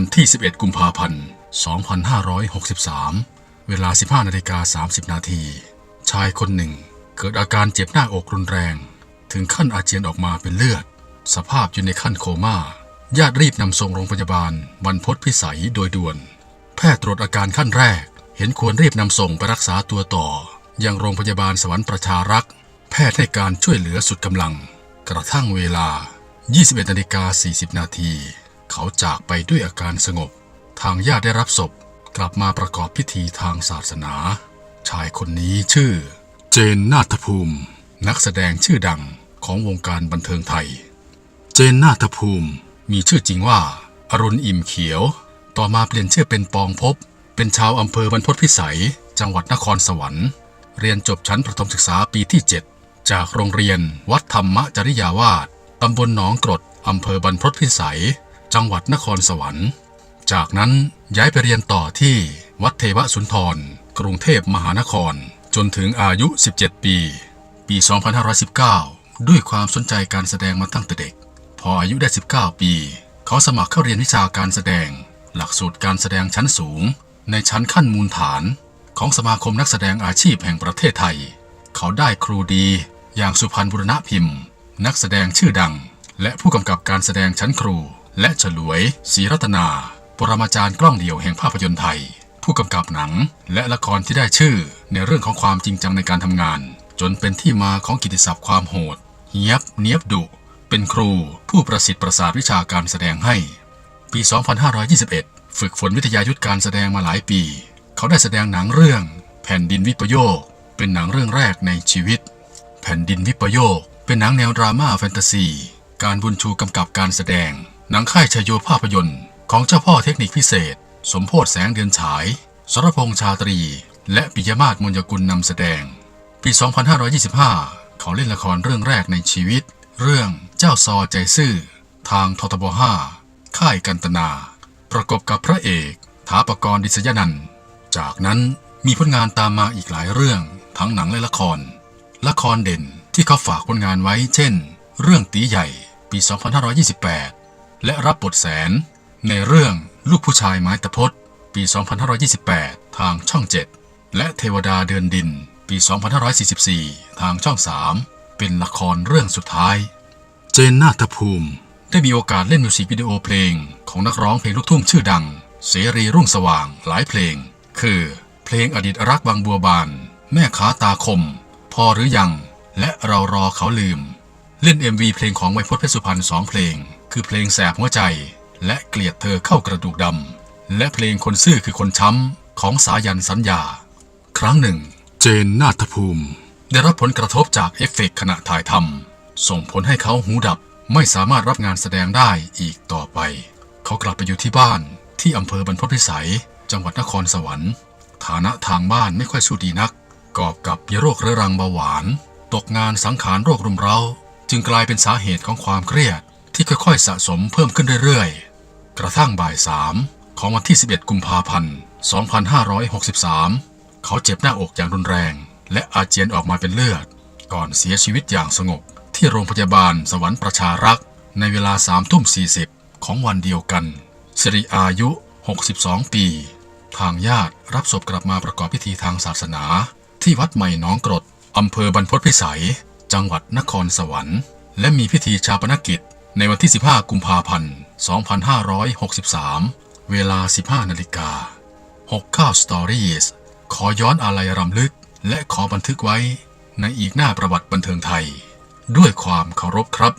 วันที่ 11 กุมภาพันธ์ 2563 เวลา 15นาฬิกา30 นาที ชายคนหนึ่ง เกิดอาการเจ็บหน้าอกรุนแรง ถึงขั้นอาเจียนออกมาเป็นเลือด สภาพอยู่ในขั้นโคม่า ญาติรีบนำส่งโรงพยาบาลบรรพตพิสัยโดยด่วน แพทย์ตรวจอาการขั้นแรก เห็นควรรีบนำส่งไปรักษาตัวต่อ ยังโรงพยาบาลสวรรค์ประชารักษ์แพทย์ให้การช่วยเหลือสุดกำลัง กระทั่งเวลา 21นาฬิกา40 นาที เขาจากไปด้วยอาการสงบ ทางญาติได้รับศพกลับมาประกอบพิธีทางศาสนา ชายคนนี้ชื่อ เจนนาถภูมิ นักแสดงชื่อดังของวงการบันเทิงไทย เจนนาถภูมิมีชื่อจริงว่า อรุณอิ่มเขียว ต่อมาเปลี่ยนชื่อเป็นปองพบ เป็นชาวอำเภอบรรพตพิสัย จังหวัดนครสวรรค์ เรียนจบชั้นประถมศึกษาปีที่ 7 จากโรงเรียนวัดธรรมจริยาวาสตำบลหนองกรดอำเภอบรรพตพิสัย จังหวัดนครสวรรค์ จากนั้นย้ายไปเรียนต่อที่วัดเทวสุนทร กรุงเทพมหานคร จนถึงอายุ 17 ปี ปี 2519 ด้วยความสนใจการแสดงมาตั้งแต่เด็ก พออายุได้ 19 ปี เขาสมัครเข้าเรียนวิชาการแสดง หลักสูตรการแสดงชั้นสูง ในชั้นขั้นมูลฐาน ของสมาคมนักแสดงอาชีพแห่งประเทศไทย เขาได้ครูดี อย่างสุพรรณบุรณะพิมพ์ นักแสดงชื่อดัง และผู้กำกับการแสดงชั้นครู และฉลวยศรีรัตนา ปรมาจารย์กล้องเดี่ยวแห่งภาพยนตร์ไทย ผู้กำกับหนัง และละครที่ได้ชื่อในเรื่องของความจริงจังในการทำงาน จนเป็นที่มาของกิตติศัพท์ความโหดเฮียบเนียบดุเป็นครูผู้ประสิทธิ์ประสาทวิชาการแสดงให้ ปี 2521 ฝึกฝนวิทยายุทธการแสดงมาหลายปี เขาได้แสดงหนังเรื่อง แผ่นดินวิปโยค เป็นหนังเรื่องแรกในชีวิต แผ่นดินวิปโยค เป็นหนังแนวดราม่าแฟนตาซี การบุญชูกำกับการแสดง หนังค่ายชยโยภาพยนตร์ ของเจ้าพ่อเทคนิคพิเศษ สมโพศแสงเดือนฉาย สรพงษ์ชาตรี และปิยมาศมนยกุลนำแสดง ปี 2525 เขาเล่นละครเรื่องแรกในชีวิต เรื่องเจ้าซอใจซื่อ ทางททบ5ค่ายกันตนา ประกบกับพระเอกถาปกรณ์ดิษยนันจากนั้นมีผลงานตามมาอีกหลายเรื่อง ทั้งหนังและละคร ละครเด่นที่เขาฝากผลงานไว้ เช่น เรื่องตีใหญ่ ปี 2528 และรับบทแสน ในเรื่องลูกผู้ชายไม้ตะพดปี 2528 ทางช่อง 7 และเทวดาเดือนดิน ปี 2544 ทางช่อง 3 เป็นละครเรื่องสุดท้าย เจนนาถภูมิ ได้มีโอกาสเล่นมิวสิกวิดีโอเพลง ของนักร้องเพลงลูกทุ่งชื่อดัง เสรีรุ่งสว่างหลายเพลง คือ เพลงอดีตรักบางบัวบาน แม่ขาตาคม พอหรือยัง และเรารอเขาลืม เล่น MV เพลงของไวโพจน์เพชรสุพรรณสองเพลง คือเพลงแสบหัวใจ และเกลียดเธอเข้ากระดูกดำและเพลงคนซื่อคือคนช้ำของสายันสัญญา ครั้งหนึ่ง เจนนาถภูมิ ได้รับผลกระทบจากเอฟเฟกต์ขณะถ่ายทำส่งผลให้เขาหูดับไม่สามารถรับงานแสดงได้อีกต่อไป เขากลับไปอยู่ที่บ้านที่อำเภอบรรพตพิสัย จังหวัดนครสวรรค์ ฐานะทางบ้านไม่ค่อยสู้ดีนัก กอบกับมีโรคเรื้อรังเบาหวาน ตกงานสังขารโรครุมเร้า จึงกลายเป็นสาเหตุของความเครียดที่ค่อยๆสะสมเพิ่มขึ้นเรื่อยๆ กระทั่งบ่ายสามของวันที่ 11 กุมภาพันธ์ 2563 เขาเจ็บหน้าอกอย่างรุนแรง และอาเจียนออกมาเป็นเลือด ก่อนเสียชีวิตอย่างสงบ ที่โรงพยาบาลสวรรค์ประชารักษ์ ในเวลา3ทุ่ม 40 ของวันเดียวกันสิริอายุ 62 ปี ทางญาติรับศพกลับมาประกอบพิธีทางศาสนา ที่วัดใหม่หนองกรดอำเภอบรรพตพิสัย จังหวัดนครสวรรค์ และมีพิธีชาปนกิจในวันที่ 15 กุมภาพันธ์ 2563 เวลา 15 นาฬิกา69 Stories ขอย้อนอาลัยรำลึก และขอบันทึกไว้ในอีกหน้าประวัติบันเทิงไทย ด้วยความเคารพครับ